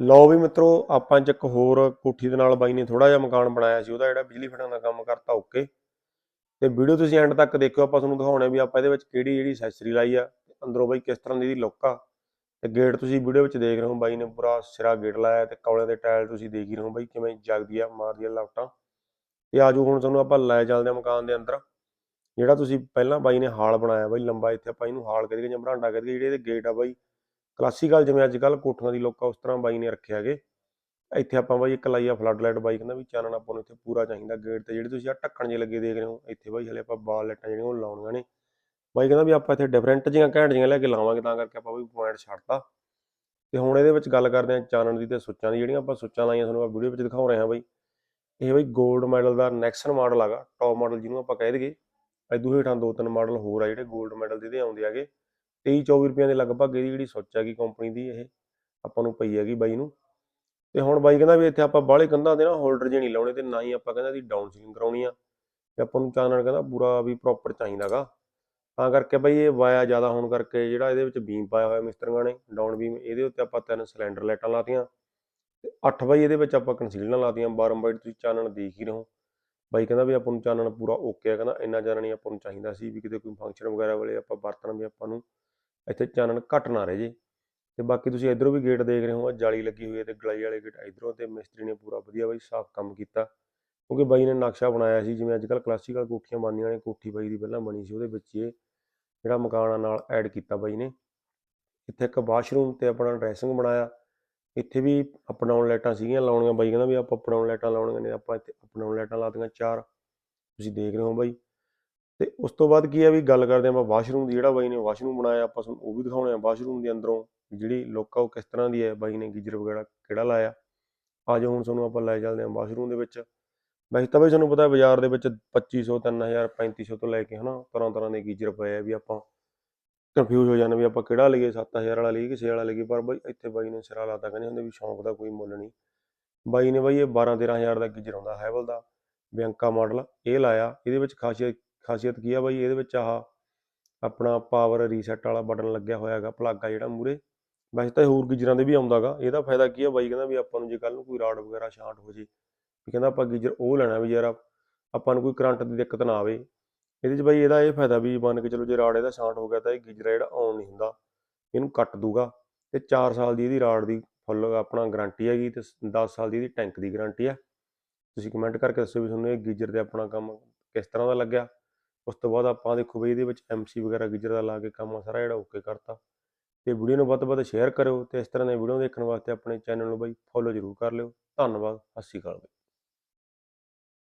ਲਓ ਵੀ ਮਿੱਤਰੋ, ਆਪਾਂ 'ਚ ਇੱਕ ਹੋਰ ਕੋਠੀ ਦੇ ਨਾਲ ਬਾਈ ਨੇ ਥੋੜਾ ਜਿਹਾ ਮਕਾਨ ਬਣਾਇਆ ਸੀ, ਉਹਦਾ ਜਿਹੜਾ ਬਿਜਲੀ ਫਿਟਿੰਗ ਦਾ ਕੰਮ ਕਰਤਾ ਓਕੇ ਤੇ ਵੀਡੀਓ ਤੁਸੀਂ ਐਂਡ ਤੱਕ ਦੇਖਿਓ, ਆਪਾਂ ਤੁਹਾਨੂੰ ਦਿਖਾਉਣੇ ਵੀ ਆਪਾਂ ਇਹਦੇ ਵਿੱਚ ਕਿਹੜੀ ਜਿਹੜੀ ਅਸੈਸਰੀ ਲਾਈ ਆ, ਅੰਦਰੋਂ ਬਾਈ ਕਿਸ ਤਰ੍ਹਾਂ ਦੀ ਇਹਦੀ ਲੁੱਕ ਆ। ਤੇ ਗੇਟ ਤੁਸੀਂ ਵੀਡੀਓ ਵਿੱਚ ਦੇਖ ਰਹੇ ਹੋ, ਬਾਈ ਨੇ ਪੂਰਾ ਸਿਰਾ ਗੇਟ ਲਾਇਆ ਤੇ ਕੌਲੇ ਦੇ ਟਾਇਲ ਤੁਸੀਂ ਦੇਖ ਹੀ ਰਹੇ ਹੋ ਬਾਈ, ਕਿਵੇਂ ਜਗਦੀ ਆ ਮਾਰਦੀ ਆ ਲਾਟਾਂ ਤੇ ਆਜੋ ਹੁਣ ਤੁਹਾਨੂੰ ਆਪਾਂ ਲੈ ਚੱਲਦੇ ਆ ਮਕਾਨ ਦੇ ਅੰਦਰ। ਜਿਹੜਾ ਤੁਸੀਂ ਪਹਿਲਾਂ ਬਾਈ ਨੇ ਹਾਲ ਬਣਾਇਆ ਬਾਈ, ਲੰਬਾ ਇੱਥੇ ਆਪਾਂ ਇਹਨੂੰ ਹਾਲ ਕਹਿੰਦੇ ਜਾਂ ਬਰਾਂਡਾ ਕਹਿੰਦੇ ਜਿਹੜੇ ਇਹਦੇ ਗੇਟ ਆ ਬਾਈ ਕਲਾਸੀਕਲ ਜਿਵੇਂ ਅੱਜ ਕੱਲ ਕੋਠੀਆਂ ਦੀ ਲੋਕਾਂ ਉਸ ਤਰ੍ਹਾਂ ਬਾਈ ਨੇ ਰੱਖਿਆ ਹੈਗੇ। ਇੱਥੇ ਆਪਾਂ ਬਾਈ ਇੱਕ ਲਾਈ ਆ ਫਲੱਡ ਲਾਈਟ ਬਾਈ, ਕਹਿੰਦਾ ਵੀ ਚਾਨਣ ਆਪਾਂ ਨੂੰ ਇੱਥੇ ਪੂਰਾ ਚਾਹੀਦਾ ਗੇਟ ਤੇ ਜਿਹੜੇ ਤੁਸੀਂ ਆ ਢੱਕਣ ਜੇ ਲੱਗੇ ਦੇਖ ਰਹੇ ਹੋ, ਇੱਥੇ ਬਾਈ ਹਲੇ ਆਪਾਂ ਬਾਲ ਲਾਈਟਾਂ ਜਿਹੜੀਆਂ ਉਹ ਲਾਉਣੀਆਂ ਨੇ। ਬਾਈ ਕਹਿੰਦਾ ਵੀ ਆਪਾਂ ਇੱਥੇ ਡਿਫਰੈਂਟ ਜੀਆਂ ਘੈਂਟ ਜੀਆਂ ਲੈ ਕੇ ਲਾਵਾਂਗੇ, ਤਾਂ ਕਰਕੇ ਆਪਾਂ ਵੀ ਪੁਆਇੰਟ ਛੱਡਤਾ। ਤੇ ਹੁਣ ਇਹਦੇ ਵਿੱਚ ਗੱਲ ਕਰਦੇ ਹਾਂ ਚਾਨਣ ਦੀ ਤੇ ਸੁੱਚਾਂ ਦੀ, ਜਿਹੜੀਆਂ ਆਪਾਂ ਸੁੱਚਾਂ ਲਾਈਆਂ ਤੁਹਾਨੂੰ ਆਪਾਂ ਵੀਡੀਓ ਵਿੱਚ ਦਿਖਾ ਰਹੇ ਹਾਂ ਬਾਈ। ਇਹ ਬਾਈ 골ਡ ਮੈਡਲ ਦਾ ਨੈਕਸਨ ਮਾਡਲ ਹੈਗਾ ਟੌਪ ਮਾਡਲ ਜਿਹਨੂੰ ਆਪਾਂ ਕਹਿ ਦਈਏ। ਇਦੋਂ ਹੇਠਾਂ ਦੋ ਤਿੰਨ ਮਾਡਲ ਹੋਰ ਆ ਜਿਹੜੇ 골ਡ ਮੈਡਲ ਦੇ ਇਹਦੇ ਆਉਂਦੇ ਹੈਗੇ। 23 24 ਰੁਪਈਆਂ ਦੇ ਲਗਭਗ ਇਹਦੀ ਜਿਹੜੀ ਸੁੱਚ ਹੈਗੀ ਕੰਪਨੀ ਦੀ ਇਹ, ਆਪਾਂ ਨੂੰ ਪਈ ਹੈਗੀ ਬਾਈ ਨੂੰ। ਤੇ ਹੁਣ ਬਾਈ ਕਹਿੰਦਾ ਵੀ ਇੱਥੇ ਆਪਾਂ ਬਾਹਲੇ ਕੰਧਾਂ ਦੇ ਨਾ ਹੋਲਡਰ ਜੇ ਨਹੀਂ ਲਾਉਣੇ ਤੇ ਨਾ ਹੀ ਆਪਾਂ ਕਹਿੰਦਾ ਦੀ ਡਾਊਨ ਸੀਲਿੰਗ ਕਰਾਉਣੀ ਆ। ਤੇ ਆਪਾਂ ਨੂੰ ਚਾਨਣ ਕਹਿੰਦਾ ਪੂਰਾ ਵੀ ਪ੍ਰੋਪਰ ਚਾਹੀਦਾਗਾ ਤਾਂ ਕਰਕੇ ਬਾਈ ਇਹ ਵਾਇਆ ਜ਼ਿਆਦਾ ਹੋਣ ਕਰਕੇ ਜਿਹੜਾ ਇਹਦੇ ਵਿੱਚ ਬੀਮ ਪਾਇਆ ਹੋਇਆ ਮਿਸਤਰੀਆਂ ਨੇ ਡਾਊਨ ਬੀਮ ਇਹਦੇ ਉੱਤੇ ਆਪਾਂ ਤਿੰਨ ਸਿਲੰਡਰ ਲਾਈਟਾਂ ਲਾਤੀਆਂ। ਤੇ 8 ਬਾਈ ਇਹਦੇ ਵਿੱਚ ਆਪਾਂ ਕੰਸੀਲਰਾਂ ਲਾਤੀਆਂ 12 ਬਾਈ ਤੁਸੀਂ ਚਾਨਣ ਦੇਖ ਹੀ ਰਹੋ। ਬਾਈ ਕਹਿੰਦਾ ਵੀ ਆਪਾਂ ਨੂੰ ਚਾਨਣ ਪੂਰਾ ਓਕੇ ਆ, ਕਹਿੰਦਾ ਇੰਨਾ ਚਾਨਣ ਨਹੀਂ ਆਪਾਂ ਨੂੰ ਚਾਹੀਦਾ ਸੀ ਵੀ ਕਿਤੇ ਕੋਈ ਫੰਕਸ਼ਨ ਵਗੈਰਾ ਵੇਲੇ ਆਪਾਂ ਵਰਤਣ ਵੀ ਆਪਾਂ ਨੂੰ। ਇੱਥੇ ਚਾਨਣ ਘੱਟ ਨਾ ਰਹੇ ਜੇ। ਤੇ ਬਾਕੀ ਤੁਸੀਂ ਇਧਰੋਂ ਵੀ ਗੇਟ ਦੇਖ ਰਹੇ ਹੋ ਜਾਲੀ ਲੱਗੀ ਹੋਈ ਹੈ ਤੇ ਗਲਾਈ ਵਾਲੇ ਗੇਟ ਇਧਰੋਂ ਤੇ ਮਿਸਤਰੀ ਨੇ ਪੂਰਾ ਵਧੀਆ ਬਾਈ ਸਾਫ਼ ਕੰਮ ਕੀਤਾ। ਕਿਉਂਕਿ ਬਾਈ ਨੇ ਨਕਸ਼ਾ ਬਣਾਇਆ ਸੀ, ਜਿਵੇਂ ਅੱਜ ਕੱਲ ਕਲਾਸੀਕਲ ਕੋਠੀਆਂ ਬਣਦੀਆਂ ਨੇ, ਕੋਠੀ ਬਾਈ ਦੀ ਪਹਿਲਾਂ ਬਣੀ ਸੀ, ਉਹਦੇ ਵਿੱਚ ਇਹ ਜਿਹੜਾ ਮਕਾਨ ਨਾਲ ਐਡ ਕੀਤਾ ਬਾਈ ਨੇ। ਇੱਥੇ ਇੱਕ ਵਾਸ਼ਰੂਮ ਤੇ ਆਪਣਾ ਡਰੈਸਿੰਗ ਬਣਾਇਆ। ਇੱਥੇ ਵੀ ਅਪਡਾਊਨ ਲਾਈਟਾਂ ਸੀਗੀਆਂ ਲਾਉਣੀਆਂ, ਬਾਈ ਕਹਿੰਦਾ ਵੀ ਆਪਾਂ ਅਪਡਾਊਨ ਲਾਈਟਾਂ ਲਾਉਣੀਆਂ ਨੇ, ਆਪਾਂ ਇੱਥੇ ਅਪਡਾਊਨ ਲਾਈਟਾਂ ਲਾਤੀਆਂ ਚਾਰ। ਤੁਸੀਂ ਦੇਖ ਰਹੇ ਹੋ ਬਾਈ ਤੇ ਉਸ ਤੋਂ ਬਾਅਦ ਕੀ ਆ ਵੀ ਗੱਲ ਕਰਦੇ ਆਪਾਂ ਵਾਸ਼ਰੂਮ ਦੀ ਜਿਹੜਾ ਬਾਈ ਨੇ ਵਾਸ਼ਰੂਮ ਬਣਾਇਆ, ਆਪਾਂ ਤੁਹਾਨੂੰ ਉਹ ਵੀ ਦਿਖਾਉਣੇ ਆ ਵਾਸ਼ਰੂਮ ਦੇ ਅੰਦਰੋਂ ਜਿਹੜੀ ਲੁੱਕ ਉਹ ਕਿਸ ਤਰ੍ਹਾਂ ਦੀ ਹੈ, ਬਾਈ ਨੇ ਗੀਜ਼ਰ ਵਗੈਰਾ ਕਿਹੜਾ ਲਾਇਆ। ਆ ਜਾਓ ਹੁਣ ਤੁਹਾਨੂੰ ਆਪਾਂ ਲੈ ਚੱਲਦੇ ਹਾਂ ਵਾਸ਼ਰੂਮ ਦੇ ਵਿੱਚ। ਵੈਸੇ ਤਾਂ ਬਈ ਤੁਹਾਨੂੰ ਪਤਾ ਬਾਜ਼ਾਰ ਦੇ ਵਿੱਚ 2500 3000 3500 ਤੋਂ ਲੈ ਕੇ ਹਨਾ ਤਰ੍ਹਾਂ ਤਰ੍ਹਾਂ ਦੇ ਗੀਜ਼ਰ ਪਏ ਆ ਵੀ ਆਪਾਂ ਕਨਫਿਊਜ਼ ਹੋ ਜਾਂਦੇ ਵੀ ਆਪਾਂ ਕਿਹੜਾ ਲਈਏ 7000 ਵਾਲਾ ਲਈਏ ਕਿ 6 ਵਾਲਾ ਲਈਏ, ਪਰ ਬਾਈ ਇੱਥੇ ਬਾਈ ਨੇ ਸਿਰਾ ਲਾਤਾ, ਕਹਿੰਦੇ ਹੁੰਦੇ ਵੀ ਸ਼ੌਂਕ ਦਾ ਕੋਈ ਮੁੱਲ ਨਹੀਂ। ਬਾਈ ਨੇ ਬਾਈ ਇਹ 12 13000 ਦਾ ਗੀਜ਼ਰ ਆਉਂਦਾ, ਹੈਵਲ ਦਾ, ਬਿਆੰਕਾ ਮਾਡਲ, ਇਹ ਲਾਇਆ, ਇਹਦੇ ਵਿੱਚ ਖਾਸੀਅਤ ਖਾਸੀਅਤ ਕੀ ਆ ਬਾਈ? ਇਹਦੇ ਵਿੱਚ ਆਹ ਆਪਣਾ ਪਾਵਰ ਰੀਸੈਟ ਵਾਲਾ ਬਟਨ ਲੱਗਿਆ ਹੋਇਆ ਹੈਗਾ ਪਲੱਗ ਆ ਜਿਹੜਾ ਮੂਰੇ ਵੈਸੇ ਤਾਂ ਇਹ ਹੋਰ ਗੀਜ਼ਰਾਂ ਦੇ ਵੀ ਆਉਂਦਾਗਾ ਇਹਦਾ ਫਾਇਦਾ ਕੀ ਆ ਬਾਈ? ਕਹਿੰਦਾ ਵੀ ਆਪਾਂ ਨੂੰ ਜੇ ਕੱਲ ਨੂੰ ਕੋਈ ਰਾਡ ਵਗੈਰਾ ਸ਼ਾਰਟ ਹੋ ਜੇ, ਵੀ ਕਹਿੰਦਾ ਆਪਾਂ ਗੀਜ਼ਰ ਉਹ ਲੈਣਾ ਵੀ ਯਾਰ, ਆਪਾਂ ਨੂੰ ਕੋਈ ਕਰੰਟ ਦੀ ਦਿੱਕਤ ਨਾ ਆਵੇ। ਇਹਦੇ 'ਚ ਬਾਈ ਇਹਦਾ ਇਹ ਫਾਇਦਾ ਵੀ ਮੰਨ ਕੇ ਚਲੋ ਜੇ ਰਾਡ ਇਹਦਾ ਸ਼ਾਰਟ ਹੋ ਗਿਆ ਤਾਂ ਇਹ ਗੀਜ਼ਰ ਆ ਜਿਹੜਾ ਆਨ ਨਹੀਂ ਹੁੰਦਾ, ਇਹਨੂੰ ਕੱਟ ਦੂਗਾ ਤੇ 4 ਸਾਲ ਦੀ ਇਹਦੀ ਰਾਡ ਦੀ ਫੁੱਲ ਆਪਣਾ ਗਾਰੰਟੀ ਹੈਗੀ ਤੇ 10 ਸਾਲ ਦੀ ਇਹਦੀ ਟੈਂਕ ਦੀ ਗਾਰੰਟੀ ਹੈ ਤੁਸੀਂ ਕਮੈਂਟ ਕਰਕੇ ਦੱਸੋ ਵੀ ਤੁਹਾਨੂੰ ਇਹ ਗੀਜ਼ਰ ਤੇ ਆਪਣਾ ਕੰਮ ਕਿਸ ਤਰ੍ਹਾਂ ਦਾ ਲੱਗਿਆ? ਉਸ ਤੋਂ ਬਾਅਦ ਆਪਾਂ ਦੇਖੋ ਬਈ ਇਹਦੇ ਵਿੱਚ ਐਮਸੀ ਵਗੈਰਾ ਗੀਜ਼ਰ ਦਾ ਲਾ ਕੇ ਕੰਮ ਆ, ਸਾਰਾ ਜਿਹੜਾ ਓਕੇ ਕਰਤਾ। ਤੇ ਵੀਡੀਓ ਨੂੰ ਵੱਧ ਤੋਂ ਵੱਧ ਸ਼ੇਅਰ ਕਰਿਓ ਤੇ ਇਸ ਤਰ੍ਹਾਂ ਦੀਆਂ ਵੀਡੀਓ ਦੇਖਣ ਵਾਸਤੇ ਆਪਣੇ ਚੈਨਲ ਨੂੰ ਬਈ ਫੋਲੋ ਜ਼ਰੂਰ ਕਰ ਲਿਓ। ਧੰਨਵਾਦ, ਸਤਿ ਸ਼੍ਰੀ ਅਕਾਲ ਬਈ।